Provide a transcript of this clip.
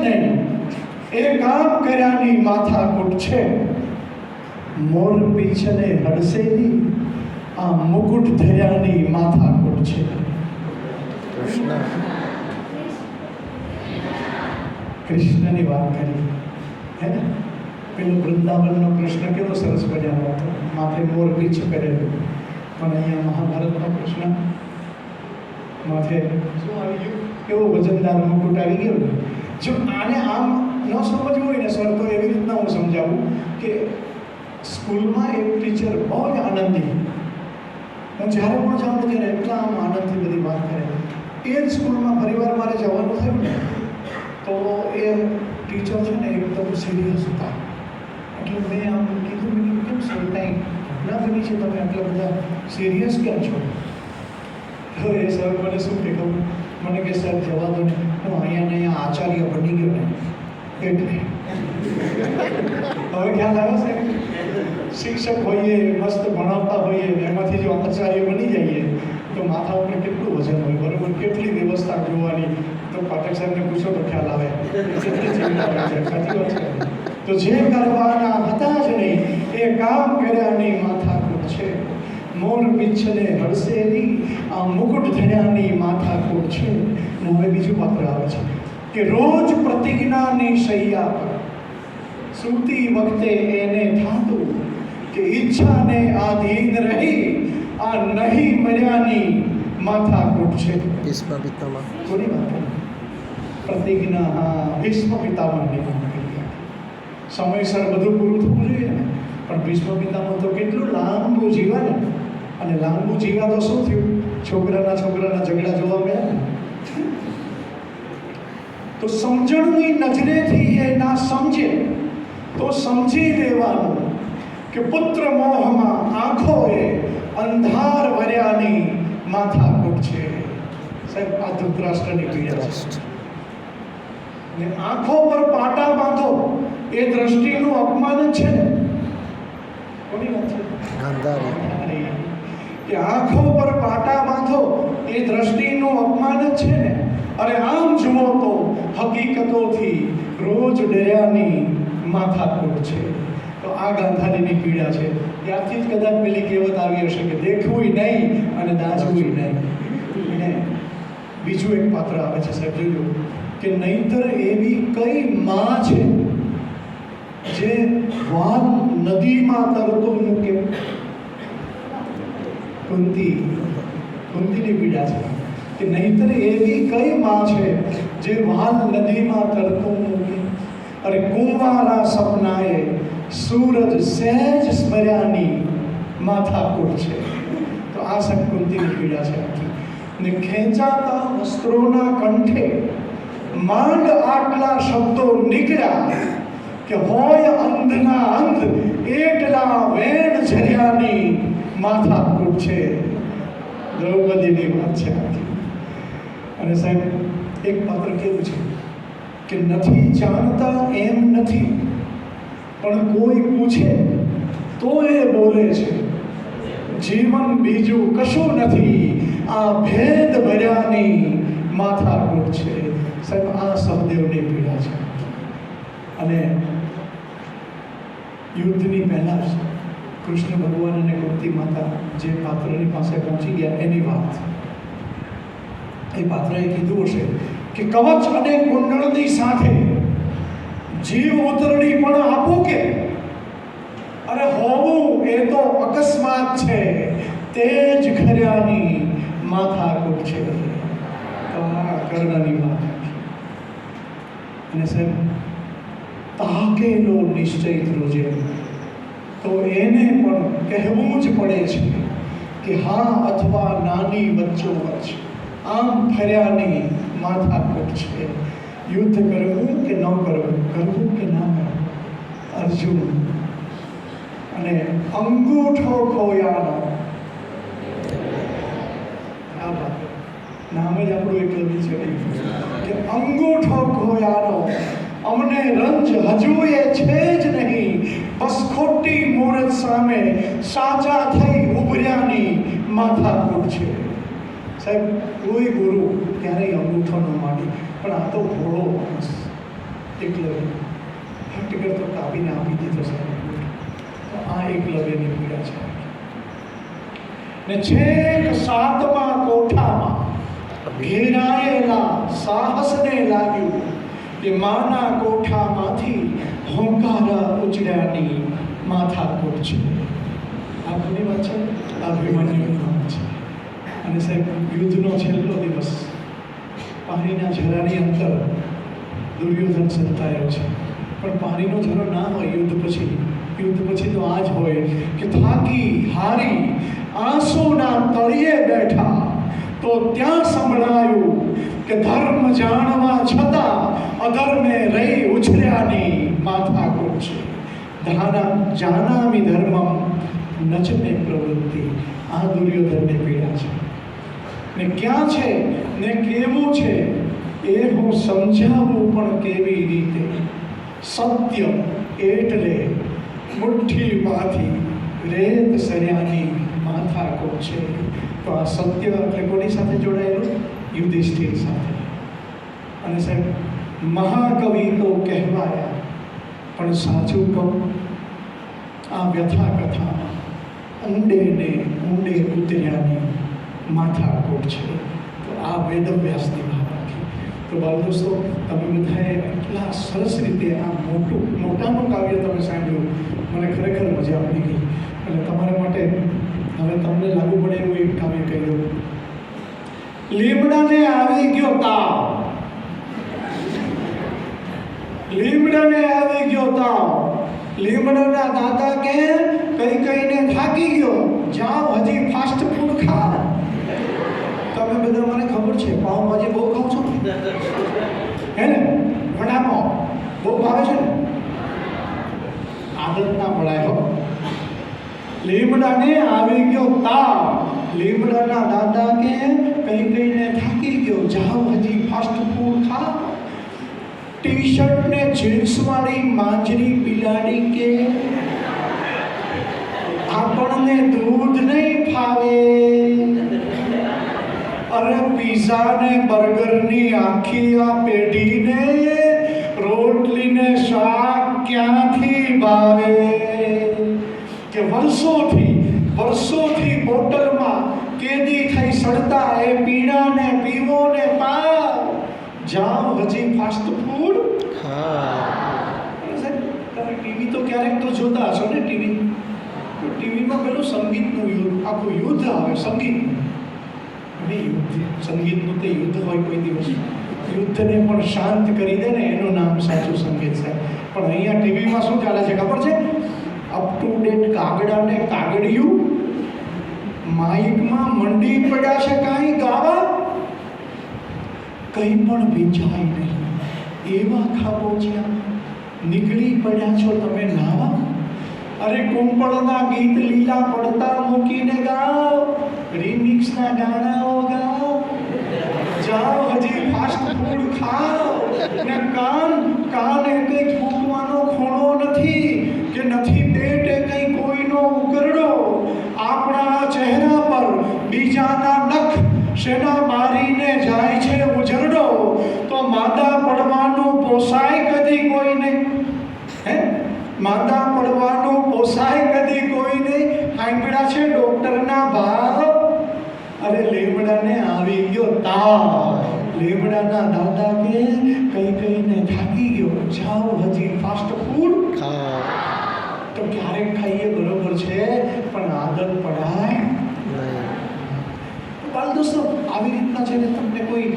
નહીં. એ કામ કર્યાની માથાકૂટ છે. મોર પીછને હડસેલી આ મુકુટ ધર્યાની માથાકૂટ છે. કૃષ્ણ. કૃષ્ણની વાત કરી. હે? ને પેલો વૃંદાવનનો કૃષ્ણ કેવો સરસ મજાનો હતો? માથે મોર પીછ પહેરેલું પણ અહીંયા મહાભારતનો કૃષ્ણ માથે શું આવી ગયું કેવો વજનદાર મુકુટ આવી ગયો ને? જો આને આમ ન સમજવું હોય ને સર, તો એવી રીતના હું સમજાવું કે સ્કૂલમાં એક ટીચર બહુ જ આનંદી હું જ્યારે પણ જાઉં ત્યારે એટલા આમ આનંદથી બધી વાત કરે. એ જ સ્કૂલમાં પરિવાર મારે જવાનું થયું ને, તો એ ટીચર છે ને એકદમ સિરિયસ હતા. એટલે મેં આમ કીધું, મેં કેમ સર કાંઈ ઘટના બની છે? તમે આટલા બધા સિરિયસ કેમ છો? તો એ સર મને શું કે ખબર? મને કે સર જવા દો ને હું અહીંયા ને અહીંયા આચાર્ય બની ગયો ને, એટલે. હવે ખ્યાલ આવે છે શિક્ષક હોઈએ, મસ્ત ભણાવતા હોઈએ એમાંથી જો આચાર્ય બની જઈએ, તો માથા ઉપર કેટલું વજન હોય, બરોબર? કેટલી વ્યવસ્થા જોવાની? તો પાઠક સાહેબને પૂછો તો ખ્યાલ આવે. તો જે કરવાના હતા જ નહીં, એ કામ કર્યાની માથા છે. મોર પીછને હડસેલી આ મુકુટ ધર્યાની માથાકૂટ છે. ને હવે બીજું પાત્ર આવે છે કે રોજ પ્રતિજ્ઞાની શૈયા પર સૂતી વખતે એને થાતું કે ઈચ્છાને આધીન રહી આ નહીં મર્યાની માથાકૂટ છે. ભીષ્મ પિતામહ કોની વાત પ્રતિજ્ઞા હા ભીષ્મ પિતામહની સમયસર બધું પૂરું થવું જોઈએ ને. પણ ભીષ્મ પિતામહ તો કેટલું લાંબુ જીવન અને લાંબુ જીવા તો શું થયું? છોકરાના છોકરાના ઝઘડા જોવા મળ્યા તો સમજણની નજરેથી એ ના સમજે તો સમજી લેવાનું કે પુત્ર મોહમાં આંખોએ અંધાર વર્યાની માથાકૂટ છે. સાહેબ આ ધૃતરાષ્ટ્રની ક્રિયા છે. ને આંખો પર પાટા બાંધો એ દ્રષ્ટિનું અપમાન છે કોની વાત છે? ગાંધારી. કે આંખો પર પાટા બાંધો એ દ્રષ્ટિનું અપમાન જ છે ને? અને આમ જુઓ તો હકીકતોથી રોજ ડર્યાની માથાકૂટ છે. તો આ ગાંધારીની પીડા છે. ત્યારથી જ કદાચ પેલી કહેવત આવી હશે કે દેખવું નહીં અને દાજવું નહીં. બીજું એક પાત્ર આવે છે, સાહેબ જોજો કે નહીતર એવી કઈ માં છે જે વાલ નદીમાં તરતો મૂકે. કુંતી, કુંતીની પીડા છે. કે નહીતર એવી કઈ માં છે જે મહાન નદીમાં તરતું મૂકી અરે કુંવારા સપનાએ સૂરજ સહેજ સ્મર્યાની માથાકૂટ છે. તો આ શકુંતીની કુંતીની પીડા છે. ને ખેંચાતા વસ્ત્રોના કંઠે માંડ આટલા શબ્દો નીકળ્યા કે હોય અંધના અંધ, એટલા વેણ ઝર્યાની માથાકૂટ છે. દ્રૌપદીની વાત છે. અને સાહેબ, એક પાત્ર કેવું છે કે નથી જાણતા એમ નથી, પણ કોઈ પૂછે તો એ બોલે છે. જીવન બીજું કશું નથી, આ ભેદ ભર્યાની માથાકૂટ છે. સાહેબ, આ સહદેવની પીડા છે. અને યુદ્ધની પહેલા કૃષ્ણ ભગવાન અને કુંતી માતા જે પાત્રની પાસે પહોંચી ગયા, એની વાત. એ પાત્રએ કીધું હશે કે કવચ અને કુંડળની સાથે જીવ ઉતરડી પણ આપો કે? અરે હોવું એ તો અકસ્માત છે. તે જ ખર્યાની માથાકૂટ છે. તો આ કર્ણની વાત. અને સાહેબ, તાકેલો નિશ્ચય ધ્રુજે તો એને પણ કહેવું જ પડે છે કે હા અથવા નાની વચ્ચો વચ્ચ. આમ ફર્યાની માથાકૂટ છે. યુદ્ધ કરવું કે ન કરવું? કરવું કે ના કરવું? અર્જુન. અને અંગૂઠો ખોયાનો. આ નામ જ આપણું એકલવી છે. કે અંગૂઠો ખોયાનો. અમને રંજ હજુ એ છે જ નહીં. ખોટી મૂરત સામે સાચા થઈ ઉભર્યાની માથાકૂટ છે. સાહેબ, કોઈ ગુરુ ક્યારેય અંગૂઠો ન માંડી, પણ આ તો ભોળો માણસ. એકલવ્ય. હટ તો કાપીને આપી દીધો સાહેબ. તો આ એકલવ્યની પીડા છે. ને છેક સાતમા કોઠામાં ઘેરાયેલા સાહસને લાગ્યું કે માના કોઠામાંથી હોંકારા ઉજળ્યાની માથાકૂટ છે. આપની વાત છે અભિમન્યુની વાત છે. અને સાહેબ, યુદ્ધનો છેલ્લો દિવસ પાણીના ઝરાની અંદર દુર્યોધન સંતાયો છે. પણ પાણીનો ઝરો ના હોય યુદ્ધ પછી યુદ્ધ પછી તો આ જ હોય કે થાકી, હારી, આંસુના તળિયે બેઠા તો ત્યાં સંભળાયું કે ધર્મ જાણવા છતાં અધર્મે રહી ઉછર્યાની માથાકૂટ છે. ધાના જાનામી ધર્મમ નચને પ્રવૃત્તિ. આ દુર્યોધનની પીડા છે. ને ક્યાં છે? ને કેવું છે? એ હું સમજાવું પણ કેવી રીતે? સત્ય એટલે મુઠ્ઠીમાંથી રેત સર્યાની માથાકો છે. તો આ સત્ય એટલે કોની સાથે જોડાયેલું? યુધિષ્ઠિર સાથે. અને સાહેબ, મહાકવિ તો કહેવાયા. પણ સાચું કહું, આ વ્યથા કથા ઊંડે ને ઊંડે ઉતર્યાની માથાકૂટ છે. તો આ વેદવ્યાસની વાત રાખી. તો બાળ દોસ્તો તમે બધાએ એટલા સરસ રીતે આ મોટું, મોટાનું કાવ્ય તમે સાંભળ્યું, મને ખરેખર મજા પડી ગઈ. એટલે તમારા માટે હવે તમને લાગુ પડે એવું એક કાવ્ય કહી દઉં. લીમડાને આવી ગયો તાવ. લીમડાને આવી ગયો તાવ લીમડાના દાદા કે કઈ કઈને થાકી ગયો. જાઓ હજી ફાસ્ટ ફૂડ ખા તમે બધા મને ખબર છે, પાઉંભાજી બહુ ખાવ છો? હે ને? વડાપાઉં બહુ ભાવે છે ને? આદત ના પડાય હો. લીમડાને આવી ગયો તાવ. લીમડાના દાદા કે કઈ કઈને થાકી ગયો જાઓ હજી ફાસ્ટ ફૂડ ખા ટી શર્ટ ને જીન્સ વાળી માંજરી બિલાડી કે આપણને દૂધ નહીં ફાવે અરે પીઝા ને બર્ગરની આખી આ પેઢીને રોટલી ને શાક ક્યાંથી ભાવે કે વર્ષોથી વર્ષોથી બોટલમાં કેદી થઈ સડતા એ પીણાને પીવો ને પાવ જાઓ હજી ફાસ્ટ ફૂડ હા સાહેબ, તમે ટીવી તો ક્યારેક તો જોતા હશો ને ટીવી? તો ટીવીમાં પેલું સંગીતનું યુદ્ધ, આખું યુદ્ધ આવે સંગીતનું અને યુદ્ધ, સંગીતનું તો યુદ્ધ હોય કોઈ દિવસ. યુદ્ધને પણ શાંત કરી દે ને, એનું નામ સાચું સંગીત છે. પણ અહીંયા ટીવીમાં શું ચાલે છે ખબર છે? અપ ટુ ડેટ કાગડા ને કાગડિયું માઇકમાં મંડી પડ્યા છે કાંઈ ગાવા? કંઈ પણ વિચાય નહીં. એવા ખાબોચિયા નીકળી પડ્યા છો તમે નાવા? અરે કુંપળના ગીત લીલા પડતા મૂકીને ગાઓ, રિમિક્સના ગાણાઓ ગાઓ. જાઓ હજી ફાસ્ટ ફૂડ ખાઓ. ને કાન કાન એ કંઈ ફૂંકવાનો ખૂણો નથી, કે નથી પેટ કંઈ કોઈનો ઉકરડો. આપણા ચહેરા પર બીજાના નખ શેના મારીને જાય છે ઉજરડો. તો માતા પડવાનું પોસાય કદી કોઈને? હે? માંદા પડવાનું પોસાય કદી કોઈને સાંભળ્યા છે ડોક્ટરના ભાવ અરે લેમડાને આવી ગયો તાવ. લેબડાના દાદા કે કઈ કઈને થાકી ગયો. જાઓ હજી ફાસ્ટ ફૂડ ખા તો ક્યારેક ખાઈએ બરોબર છે પણ આદત પડાય. બાળ દોસ્તો આવી રીતના છે ને તમને કોઈ